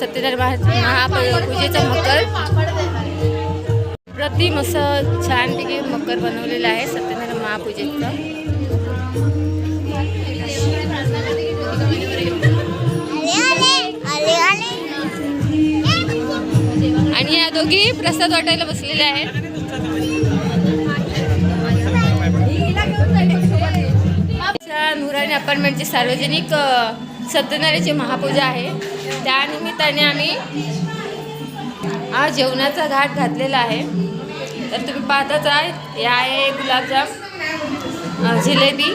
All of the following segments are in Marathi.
सत्यनारायण महा महापूजेचा मकर. प्रतिम असं छानपैकी मकर बनवलेलं आहे सत्यनारायण महापूजेचं. आणि या दोघी प्रसाद वाटायला बसलेल्या आहेत. आमच्या नुराणी अपार्टमेंटची सार्वजनिक सत्यनारायणची महापूजा आहे. त्या निमित्ताने आम्ही हा जेवणाचा घाट घातलेला आहे. तर तुम्ही पाहताच आहे हे आहे गुलाबजाम जिलेबी.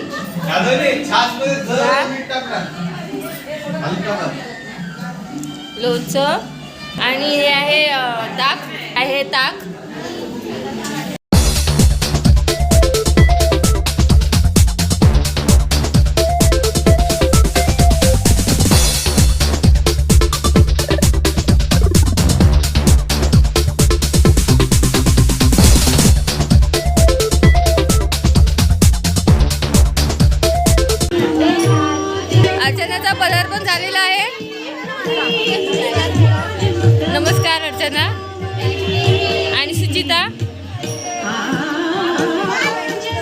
लोणचं आणि हे आहे ताक आहे ताक. अर्चना आणि सुचिता.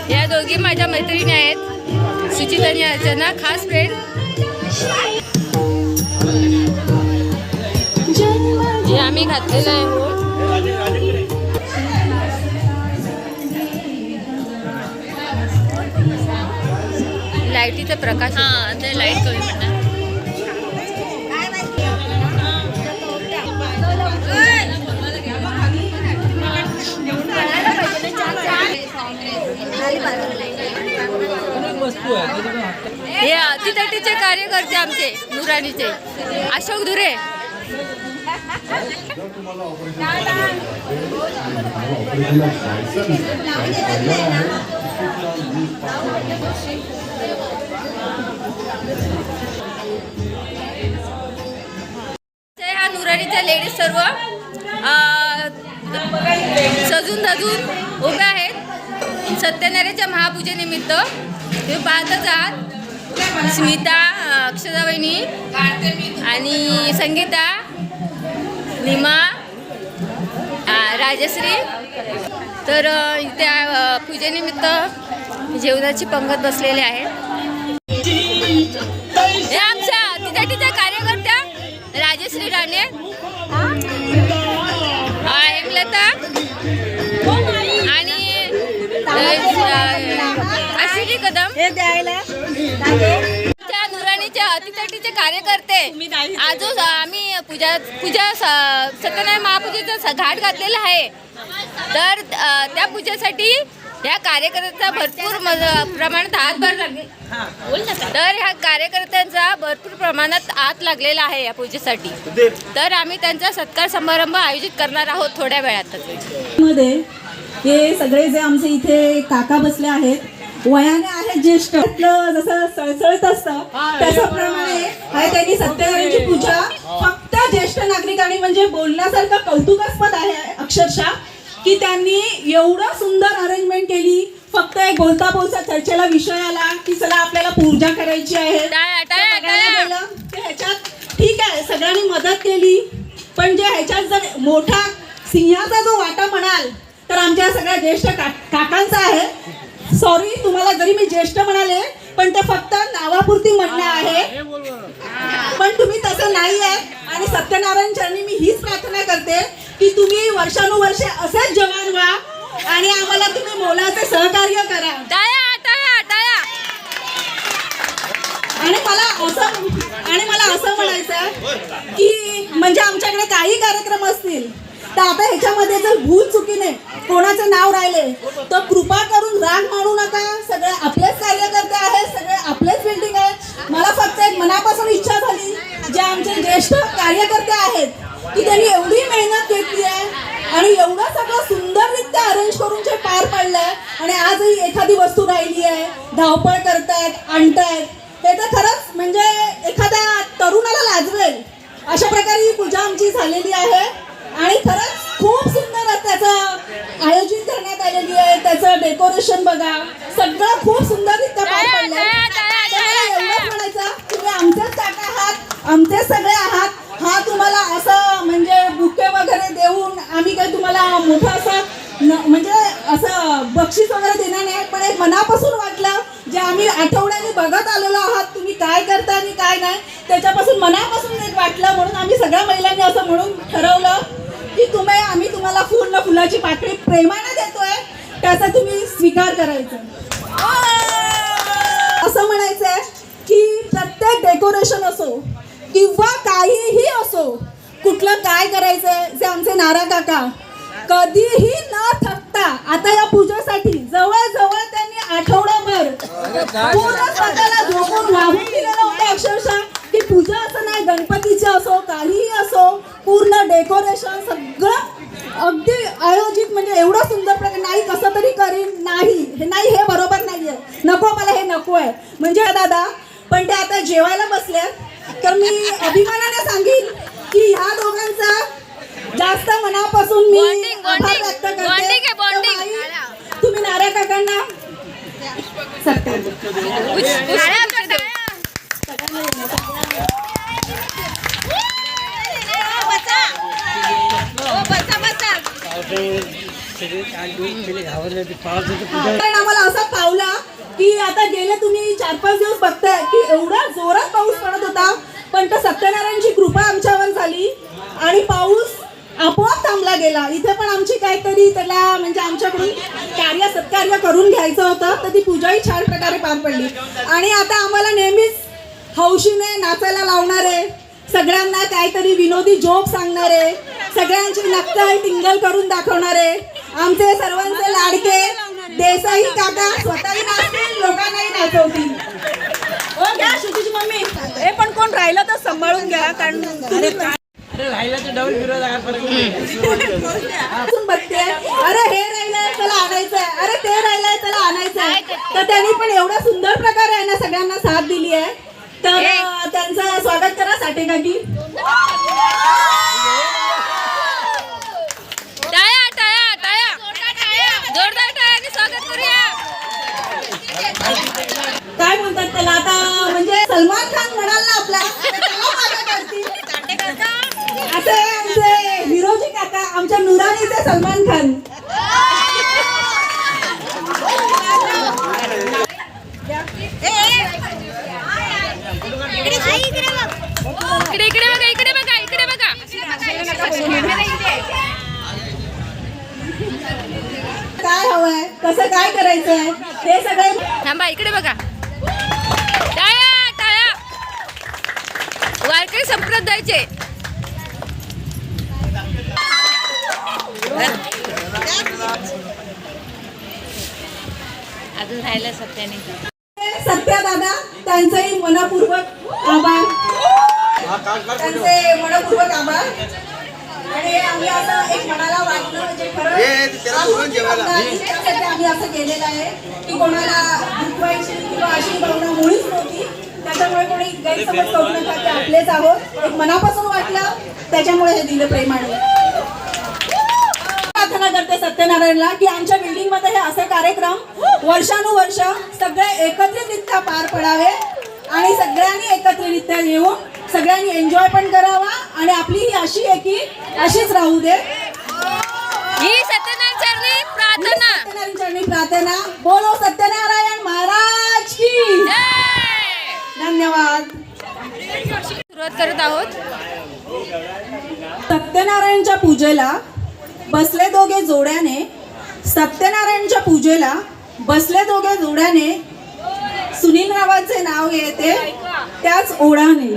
या दोघी माझ्या मैत्रिणी आहेत. सुचिता आणि अर्चना खास फ्रेंड हे आम्ही घातलेलं आहे हो. लाईटीचा प्रकाश हा ते लाइट कमी पडणार. हे तिथटीचे कार्यकर्ते आमचे नुराणीचे अशोक धुरे. ह्या हा नुराणीच्या लेडीज सर्व सजून धजून उभ्या आहेत. सत्यनारायणच्या महापूजेनिमित्त तुम्ही पाहतच आहात. स्मिता अ, वहिनी आणि संगीता निमा राजश्री. तर त्या पूजेनिमित्त जेवणाची पंगत बसलेले आहे. कदम. हे द्यायला. त्या नुराणीच्या अतितटीचे कार्यकर्ते. आज आम्ही पूजा पूजा सत्यनारायण महापूजेचा घाट घातलेला आहे. तर त्या पूजेसाठी ह्या कार्यकर्त्यांचा भरपूर म- प्रमाणात हातभार लागले तर ह्या कार्यकर्त्यांचा भरपूर प्रमाणात आत लागलेला आहे या पूजेसाठी. तर आम्ही त्यांचा सत्कार समारंभ आयोजित करणार आहोत थोड्या वेळातच. मध्ये हे सगळे जे आमचे इथे काका बसले आहेत वयाने आहेत ज्येष्ठ. आपलं जसं सळसळत असतं त्याच्याप्रमाणे आहे त्यांनी सत्यनारायणची पूजा. फक्त ज्येष्ठ नागरिकांनी म्हणजे बोलण्यासारखं कौतुकास्पद आहे अक्षरशः की त्यांनी एवढं सुंदर अरेंजमेंट केली. फक्त एक बोलता बोलता चर्चेला विषय आला की चला आपल्याला पूजा करायची आहे. ह्याच्यात ठीक आहे सगळ्यांनी मदत केली. पण जे ह्याच्यात जर मोठा सिंहाचा जो वाटा म्हणाल तर आमच्या सगळ्या ज्येष्ठ का काकांचा आहे सॉरी तुम्हाला जरी मी ज्येष्ठ म्हणाले पण ते फक्त नावापुरती म्हणणं आहे. पण तुम्ही तसं नाही आहे आणि सत्यनारायण चरणी मी हीच प्रार्थना करते की तुम्ही वर्षानुवर्षे असेच जवान व्हा आणि आम्हाला तुम्ही मोलाचे सहकार्य करा. टाळ्या टाळ्या टाळ्या आणि मला असं आणि मला असं म्हणायचं की म्हणजे आमच्याकडे काही कार्यक्रम असतील तर आता ह्याच्यामध्ये जर भूल चुकीने कोणाचं नाव राहिले तर कृपा करून राग मानू नका. सगळे आपलेच कार्यकर्ते आहेत सगळे आपलेच बिल्डिंग आहे मला फक्त एक मनापासून इच्छा झाली जे आमचे ज्येष्ठ कार्यकर्ते आहेत की त्यांनी एवढी मेहनत घेतली आहे आणि एवढं सगळं सुंदररित्या अरेंज करून जे पार पडलंय आणि आजही एखादी वस्तू राहिली आहे धावपळ करतायत आणतायत हे तर खरंच म्हणजे एखाद्या तरुणाला लाजवेल. अशा प्रकारे ही पूजा आमची झालेली आहे. आणि खरंच खूप सुंदर त्याचं आयोजन करण्यात आलेली आहे. त्याचं डेकोरेशन बघा. सगळं खूप सुंदररित्या पार एवढंच म्हणायचं तुम्ही आमचेच काका आहात. आमचेच सगळे आहात. हा तुम्हाला असं म्हणजे बुके वगैरे देऊन आम्ही काही तुम्हाला मोठं असं म्हणजे असं बक्षीस वगैरे देणार नाही. पण एक मनापासून वाटलं जे आम्ही आठवड्याने बघत आलेलो आहात तुम्ही काय करता आणि काय नाही त्याच्यापासून मनापासून एक वाटलं म्हणून आम्ही सगळ्या महिलांनी असं म्हणून ठरवलं. की तुम्ही आम्ही तुम्हाला पूर्ण फुलाची पाकळी प्रेमाने देतोय त्याचा तुम्ही स्वीकार करायचा. असं म्हणायचं आहे की प्रत्येक डेकोरेशन असो किंवा काहीही असो कुठलं काय करायचंय जे आमचे नारा काका कधीही न थकता आता या पूजेसाठी जवळजवळ त्यांनी आठवडाभर पूर्ण स्वतःला झोपून वाहून दिलेलं होतं अक्षरशः की पूजा असं नाही गणपतीची असो काहीही असो पूर्ण डेकोरेशन सगळं अगदी आयोजित म्हणजे एवढं सुंदर प्रकार नाही कसं तरी करीन नाही हे नाही हे बरोबर नाहीये नको मला हे नको आहे म्हणजे दादा पण ते आता जेवायला बसल्यात तर मी अभिमानाने सांगेन की ह्या दोघांचा जास्त मनापासून मी आभार. व्यक्त करते आहे. तर आई, तुम्ही नाऱ्या काकांना टाळ्या. आम्हाला असा पावला की आता गेले तुम्ही चार पाच दिवस बघताय की एवढा जोरात पाऊस पडत होता. पण तर सत्यनारायणची कृपा आमच्यावर झाली आणि पाऊस आपोआप थांबला गेला. इथे पण आमची काहीतरी त्याला म्हणजे आमच्याकडून कार्य सत्कार्य करून घ्यायचं होतं तर ती पूजाही छान प्रकारे पार पडली. आणि आता आम्हाला नेहमीच हौशीने नाचायला लावणारे सगळ्यांना काहीतरी विनोदी जोक सांगणारे सगळ्यांची नक्कल टिंगल करून दाखवणारे आमचे सर्वांचे लाडके देसाई काका स्वतःही नाचतील लोकांनाही नाचवतील. मम्मी. हे पण कोण राहिलं तर सांभाळून घ्या कारण तुम्ही अजून बघते. अरे हे राहिलंय त्याला आणायचंय. अरे ते राहिलंय त्याला आणायचंय. तर त्यांनी पण एवढ्या सुंदर प्रकारे आहे ना सगळ्यांना साथ दिली आहे. तर त्यांचं स्वागत करा साठे काकी. काय म्हणतात त्याला आता म्हणजे सलमान खान म्हणाल ना आपला. असे आमचे हिरोजी काका आमच्या नुरानीचे सलमान खान इकडे इकडे बघा इकडे बघा इकडे बघा काय हवंय कसं काय करायचंय हे सगळे थांबा इकडे बघा टाळ्या टाळ्या. वारकरी संप्रदायाचे. अजून राहिलं सत्याने. सत्या दादा त्यांचंही मनपूर्वक आभार. त्यांचे मनपूर्वक आभार. आणि आम्ही असं एक मनाला वाटलं जे खरं हे त्याला बोलून जेवायला. आम्ही असं केलेलं आहे की कोणाला दुखवायची किंवा अशी भावना मुळीच नव्हती. त्याच्यामुळे कोणी गैरसमज करू नका की आपलेच आहोत. एक मनापासून वाटलं त्याच्यामुळे हे दिलं प्रेमाने. प्रार्थना करते सत्यनारायणला की आमच्या बिल्डिंगमध्ये हे असे कार्यक्रम वर्षानुवर्ष सगळे एकत्रितरित्या पार पडावे आणि सगळ्यांनी एकत्रितरित्या येऊन सगळ्यांनी एन्जॉय पण करावा आणि आपली ही अशी आहे की अशीच राहू दे. ही प्रार्थना. बोलो सत्यनारायण महाराज की! धन्यवाद. सुरुवात करत आहोत. सत्यनारायणच्या पूजेला बसले दोघे जोड्याने सत्यनारायणच्या पूजेला बसले दोघे जोड्याने सुनील रावांचे नाव येते त्याच ओढाने.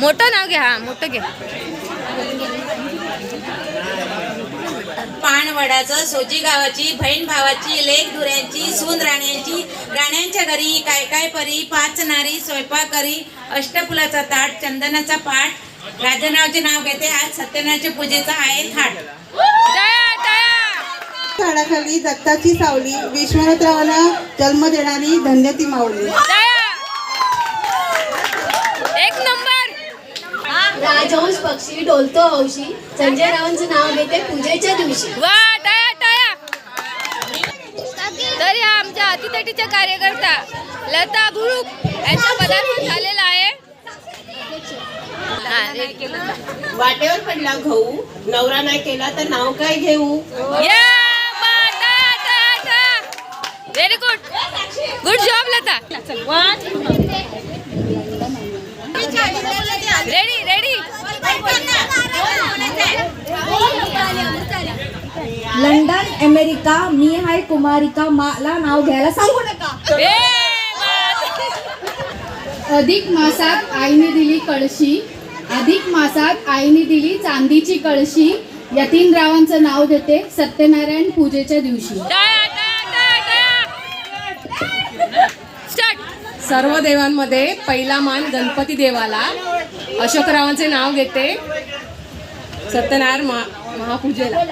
मोठं नाव घ्या हा मोठं घे. पानवडाचं सोजी गावाची बहीण भावाची लेख धुऱ्यांची सून राण्यांची राण्यांच्या घरी काय काय परी पाच नारी स्वयंपाक करी अष्टफुलाचा ताट चंदनाचा पाठ राजनावचे नाव घेते आज सत्यनारायणच्या पूजेचा आहे थाट. झाडाखाली दत्ताची सावली विश्वनाथरावांना जन्म देणारी धन्य ती माऊली एक नंबर! राजहंस पक्षी डोलतो हौशी संजय रावांचं नाव घेते पूजेच्या दिवशी. तर या आमच्या अतितटीच्या कार्यकर्ता लता भुळूक यांचा पदार्पण झालेला आहे. हा. वाटेवर पडला गहू नवरा नाही केला तर नाव काय घेऊ? या! Very good good job Lata ready ready London America मी हाय कुमारिका मला नाव घ्यायला सांगू नका. अधिक मासात आईने दिली कळशी अधिक मासात आईने दिली चांदीची कळशी. यतीनरावांचं नाव देते सत्यनारायण पूजेच्या दिवशी. सर्व देवांमध्ये पहिला मान गणपती देवाला. अशोकरावांचे नाव घेते सत्यनारायण महा महापूजेला.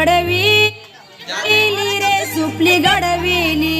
सुपली रे सुपली घडविली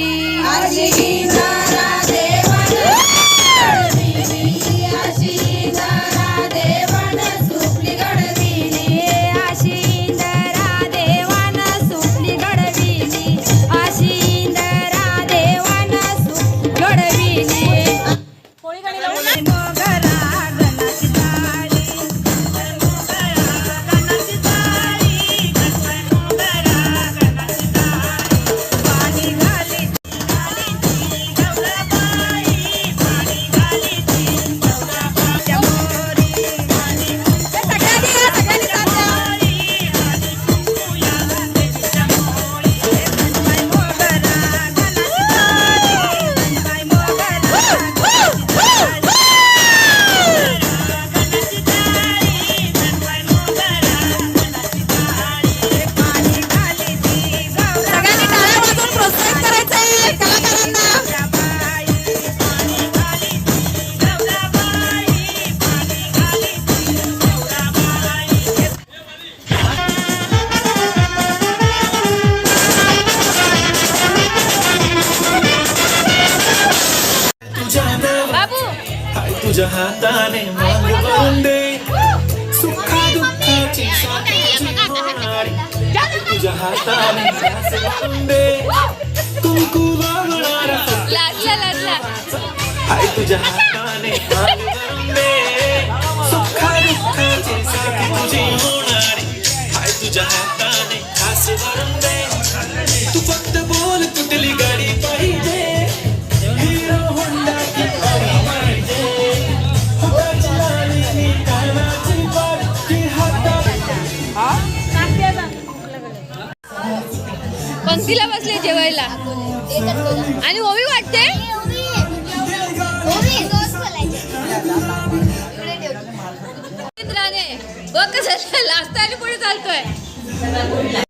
तुझ्या हाताने मांग भरून दे सुखा दुःखाची साथ तुझी होणारी. तुझ्या हाताने कुंकू लाजला हाय तुझ्या हाताने मांग भरून दे सुखा दुःखाची साथ तुझी होणारी. हाय तुझ्या हाताने घास भरून दे जेवायला. आणि ओवी वाटते? मित्राने बघ कसं लास्ट आणि पुढे चालतोय.